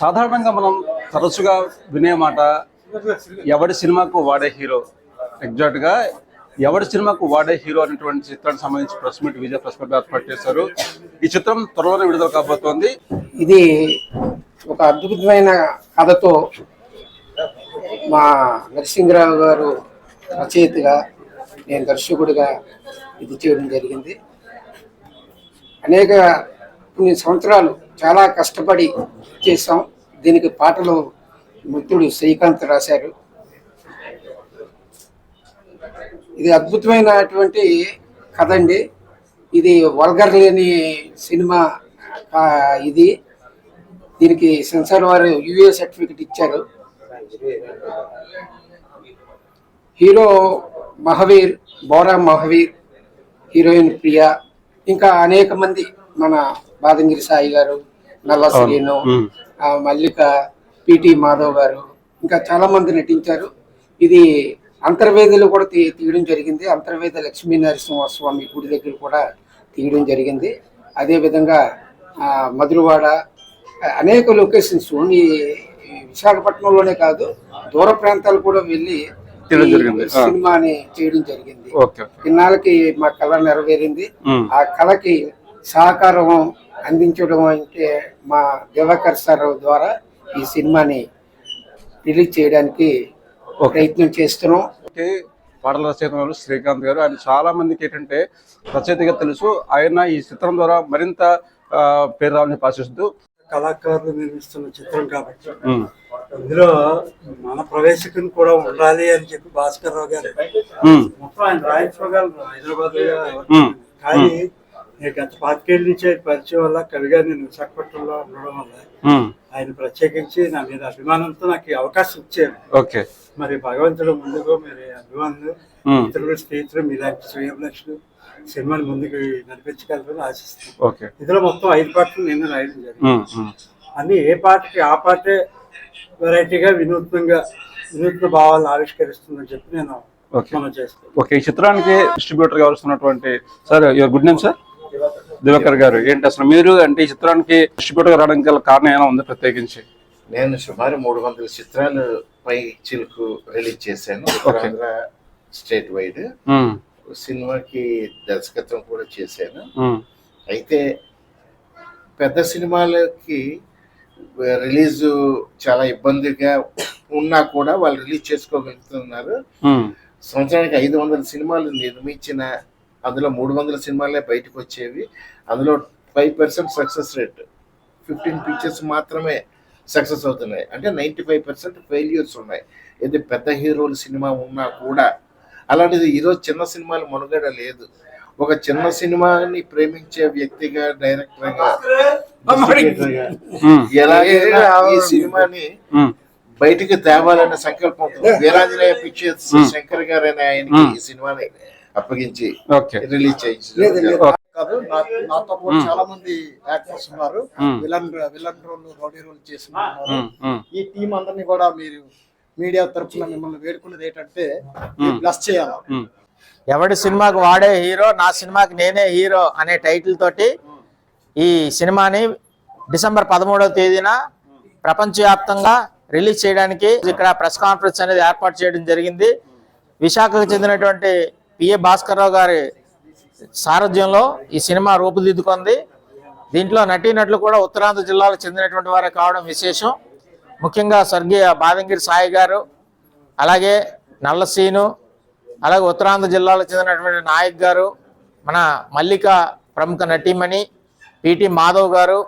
సాధారణంగా మనం తరచుగా వినే మాట ఎవడి సినిమాకు వాడే హీరో. ఎగ్జాక్ట్గా ఎవరి ఎవడి సినిమాకు వాడే హీరో అనేటువంటి చిత్రానికి సంబంధించి ప్రెస్ మీట్ విజయ ప్రెస్ మీట్ ఏర్పాటు చేశారు. ఈ చిత్రం త్వరలోనే విడుదల కాబోతోంది. ఇది ఒక అద్భుతమైన కథతో మా నరసింహరావు గారు రచయితగా నేను దర్శకుడిగా ఇది చేయడం జరిగింది. అనేక కొన్ని సంవత్సరాలు చాలా కష్టపడి చేసాం దీనికి పాటలు మిత్రుడు శ్రీకాంత్ రాశారు. ఇది అద్భుతమైనటువంటి కథ అండి. ఇది వల్గర్ లేని సినిమా ఇది. దీనికి సెన్సార్ వారు యూఏ సర్టిఫికెట్ ఇచ్చారు. హీరో మహవీర్ బోరా మహవీర్ హీరోయిన్ ప్రియా ఇంకా అనేక మంది మన బాదంగిరి సాయి గారు నల్ల శ్రీను మల్లిక పిటి మాధవ్ గారు ఇంకా చాలా మంది నటించారు. ఇది అంతర్వేదిలో కూడా తీ తీయడం జరిగింది. అంతర్వేద లక్ష్మీ నరసింహస్వామి గుడి దగ్గర కూడా తీయడం జరిగింది. అదే విధంగా ఆ, మధురవాడ అనేక లొకేషన్స్ ఓన్లీ విశాఖపట్నంలోనే కాదు దూర ప్రాంతాలు కూడా వెళ్ళి. సినిమాని చేయడం జరిగింది. ఇన్నాళ్ళకి మా కళ నెరవేరింది. ఆ కళకి సహకారం అందించడం అంటే మా దివాకర్ సార్ ద్వారా ఈ సినిమాని రిలీజ్ చేయడానికి ప్రయత్నం చేస్తున్నాం పాటల రచయిత శ్రీకాంత్ గారు ఆయన చాలా మందికి ఏంటంటే రచయితగా తెలుసు ఆయన ఈ చిత్రం ద్వారా మరింత పేరు రావాలని చెప్పి ఆశిస్తూ కళాకారులు నిర్మిస్తున్న చిత్రం కాబట్టి. ఇందులో మన ప్రవేశకుని కూడా ఉండాలి అని చెప్పి భాస్కర్ రావు గారు. మొత్తం ఆయన రాయించుకోగలరు హైదరాబాద్. కానీ గత పాతికేళ్ళ నుంచి పరిచయం వల్ల కవిగా నేను విశాఖపట్నంలో ఉండడం వల్ల. ఆయన ప్రత్యేకించి నా మీద అభిమానంతో నాకు అవకాశం ఇచ్చారు. ఓకే. మరి భగవంతుడు ముందుకు మరి అభిమానులు ఉమ్. ఇతరులు స్నేహితులు మీలాంటి శ్రేయభిలాషులు సినిమాని ముందుకు నడిపించగలరని ఆశిస్తున్నాను. ఓకే. ఇందులో మొత్తం ఐదు పాటలు నేను రాయడం జరిగింది. అన్ని ఏ పాటకి ఆ పాటే వెరైటీగా వినూత్నంగా వినూత్న భావాలు ఆవిష్కరిస్తుందని చెప్పి నేను ఓకే. ఈ చిత్రానికి డిస్ట్రిబ్యూటర్ కావాల్సినటువంటి sir your good name sir Divakar garu ఏంటి అసలు మీరు అంటే ఈ చిత్రానికి డిస్ట్రిబ్యూటర్ రావడానికి గల కారణం ఏమైనా ఉంది ప్రత్యేకించి నేను సుమారు మూడు వందల చిత్రాలు పై చిలుకు రిలీజ్ చేశాను స్టేట్ వైడ్ ఉమ్. సినిమాకి దర్శకత్వం కూడా చేశాను ఉమ్. అయితే పెద్ద సినిమాలకి రిలీజ్ చాలా ఇబ్బందిగా ఉన్నా కూడా వాళ్ళు రిలీజ్ చేసుకోగలుగుతున్నారు ఉమ్. సంవత్సరానికి ఐదు వందల సినిమాలు నిర్మించిన అందులో మూడు వందల సినిమాలే బయటకు వచ్చేవి. అందులో five percent success rate. Fifteen pictures మాత్రమే సక్సెస్ అవుతున్నాయి. అంటే నైంటీ ఫైవ్ పర్సెంట్ ఫెయిల్యూర్స్ ఉన్నాయి. ఇది పెద్ద హీరోల సినిమా ఉన్నా కూడా అలాంటిది ఈరోజు చిన్న సినిమాలు మనుగడ లేదు. ఒక చిన్న సినిమాని ప్రేమించే వ్యక్తిగా డైరెక్టర్గా. ఎలాగైనా ఈ సినిమాని. బయటికి తేవాలనే సంకల్పంతో వీరాంజనేయ పిక్చర్స్ శంకర్ గారైన ఆయనకి ఈ సినిమాని అప్పగించి రిలీజ్ చేయించారు. కాదు నా- నాతో పాటు చాలా మంది యాక్టర్స్ ఉన్నారు. Villain villain role rowdy role చేసిన. ఈ టీం అందరినీ కూడా మీరు మీడియా తరఫున మిమ్మల్ని వేడుకునేది ఏంటంటే ప్లస్ చేయాలి. ఎవడి సినిమాకి వాడే హీరో నా సినిమాకి నేనే హీరో అనే టైటిల్ తోటి ఈ సినిమాని డిసెంబర్ పదమూడవ తేదీన ప్రపంచవ్యాప్తంగా రిలీజ్ చేయడానికి ఇక్కడ ప్రెస్ కాన్ఫరెన్స్ అనేది ఏర్పాటు చేయడం జరిగింది. విశాఖకు చెందినటువంటి పిఏ భాస్కర్రావు గారి సారథ్యంలో ఈ సినిమా రూపుదిద్దుకుంది. దీంట్లో నటీనటులు కూడా ఉత్తరాంధ్ర జిల్లాలకు చెందినటువంటి వారే కావడం విశేషం. ముఖ్యంగా స్వర్గీయ బాదంగిరి సాయి గారు అలాగే నల్లసీను అలాగే ఉత్తరాంధ్ర జిల్లాలకు చెందినటువంటి నాయక్ గారు మన మల్లిక ప్రముఖ నటీమణి పిటి మాధవ్ గారు.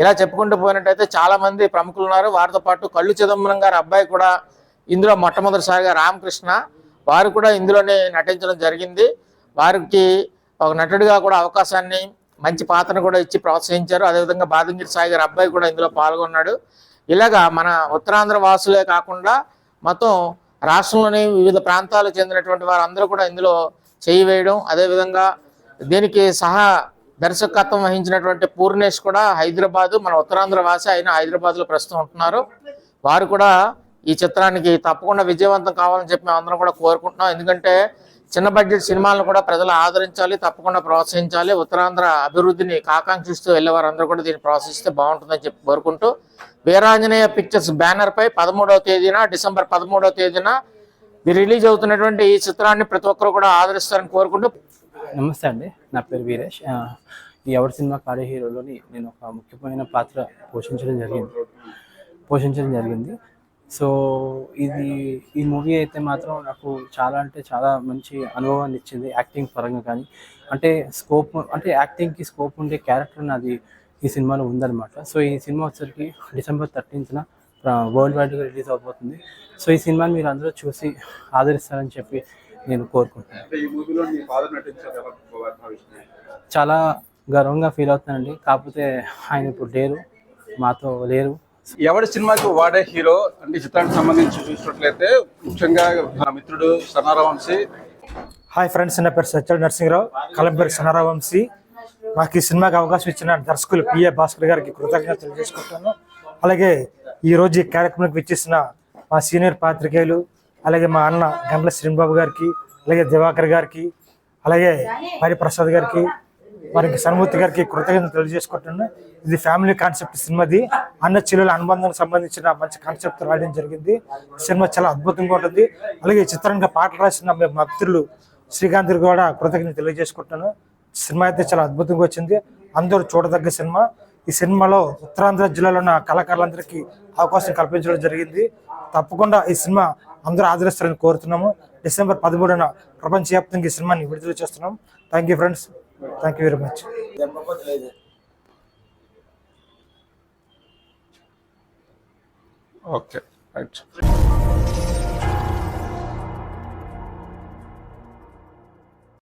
ఇలా చెప్పుకుంటూ పోయినట్టయితే చాలామంది ప్రముఖులు ఉన్నారు వారితో పాటు కళ్ళు చిదంబరం గారి అబ్బాయి కూడా ఇందులో మొట్టమొదటిసారిగా రామకృష్ణ. వారు కూడా ఇందులోనే నటించడం జరిగింది. వారికి ఒక నటుడిగా కూడా అవకాశాన్ని మంచి పాత్రను కూడా ఇచ్చి ప్రోత్సహించారు. అదేవిధంగా బాదంగిరి సాయి గారి అబ్బాయి కూడా ఇందులో పాల్గొన్నాడు. ఇలాగా మన ఉత్తరాంధ్ర వాసులే కాకుండా మొత్తం రాష్ట్రంలోని వివిధ ప్రాంతాలకు చెందినటువంటి వారందరూ కూడా ఇందులో చేయి వేయడం అదేవిధంగా దీనికి సహా దర్శకత్వం వహించినటువంటి పూర్ణేష్ కూడా హైదరాబాదు మన ఉత్తరాంధ్ర వాసి అయిన హైదరాబాద్లో ప్రస్తుతం ఉంటున్నారు. వారు కూడా ఈ చిత్రానికి తప్పకుండా విజయవంతం కావాలని చెప్పి మేము అందరం కూడా కోరుకుంటున్నాం. ఎందుకంటే చిన్న బడ్జెట్ సినిమాలను కూడా ప్రజలు ఆదరించాలి తప్పకుండా ప్రోత్సహించాలి. ఉత్తరాంధ్ర అభివృద్ధిని కాకాంక్షిస్తూ వెళ్ళేవారందరూ కూడా దీన్ని ప్రోత్సహిస్తే బాగుంటుందని చెప్పి కోరుకుంటూ వీరాంజనేయ పిక్చర్స్ బ్యానర్ పై పదమూడవ తేదీన డిసెంబర్ పదమూడవ తేదీన రిలీజ్ అవుతున్నటువంటి ఈ చిత్రాన్ని ప్రతి ఒక్కరు కూడా ఆదరిస్తారని కోరుకుంటూ నమస్తే అండి. నా పేరు వీరేష్. ఈ ఎవరి సినిమా కాడే హీరోలోని నేను ఒక ముఖ్యమైన పాత్ర పోషించడం జరిగింది. పోషించడం జరిగింది. సో ఇది ఈ మూవీ అయితే మాత్రం నాకు చాలా అంటే చాలా మంచి అనుభవాన్ని ఇచ్చింది యాక్టింగ్ పరంగా కానీ. అంటే స్కోప్ అంటే యాక్టింగ్కి స్కోప్ ఉండే క్యారెక్టర్ నాది ఈ సినిమాలో ఉందన్నమాట. సో ఈ సినిమా వచ్చరికి డిసెంబర్ థర్టీన్త్న వరల్డ్ వైడ్గా రిలీజ్ అవబోతుంది. సో ఈ సినిమాని మీరు అందరూ చూసి ఆదరిస్తారని చెప్పి నేను కోరుకుంటున్నాను. చాలా గర్వంగా ఫీల్ అవుతున్నానండి. కాకపోతే ఆయన ఇప్పుడు లేరు మాతో లేరు. ఎవడి సినిమాకి వాడే హీరో అంటే చిత్రానికి సంబంధించి చూసినట్లయితే ముఖ్యంగా నా మిత్రుడు సనారా వంశీ హాయ్ ఫ్రెండ్స్ నా పేరు సత్యల్ నరసింహరావు. కలంపేరు సనారా వంశీ మాకు ఈ సినిమాకి అవకాశం ఇచ్చిన దర్శకులు పిఏ భాస్కర్ గారికి కృతజ్ఞతలు తెలియజేసుకుంటాను అలాగే ఈ రోజు ఈ కార్యక్రమానికి విచ్చేసిన మా సీనియర్ పాత్రికేయులు అలాగే మా అన్న గంటల శ్రీనిబాబు గారికి అలాగే దివాకర్ గారికి అలాగే మరి ప్రసాద్ గారికి వారికి సన్మూర్తి గారికి కృతజ్ఞతలు తెలియజేసుకుంటున్నాను. ఇది ఫ్యామిలీ కాన్సెప్ట్ సినిమాది. అన్న చెల్లెల అనుబంధానికి సంబంధించిన మంచి కాన్సెప్ట్ రాయడం జరిగింది. సినిమా చాలా అద్భుతంగా ఉంటుంది. అలాగే ఈ చిత్రానికి పాటలు రాసిన మా మిత్రులు శ్రీకాంత్ కూడా కృతజ్ఞత తెలియజేసుకుంటున్నాను. సినిమా అయితే చాలా అద్భుతంగా వచ్చింది. అందరూ చూడదగ్గ సినిమా. ఈ సినిమాలో ఉత్తరాంధ్ర జిల్లాలో ఉన్న కళాకారులందరికీ అవకాశం కల్పించడం జరిగింది. తప్పకుండా ఈ సినిమా అందరూ ఆదరిస్తారని కోరుతున్నాము. డిసెంబర్ పదమూడున ప్రపంచవ్యాప్తంగా ఈ సినిమాని విడుదల చేస్తున్నాం. Thank you friends thank you very much okay right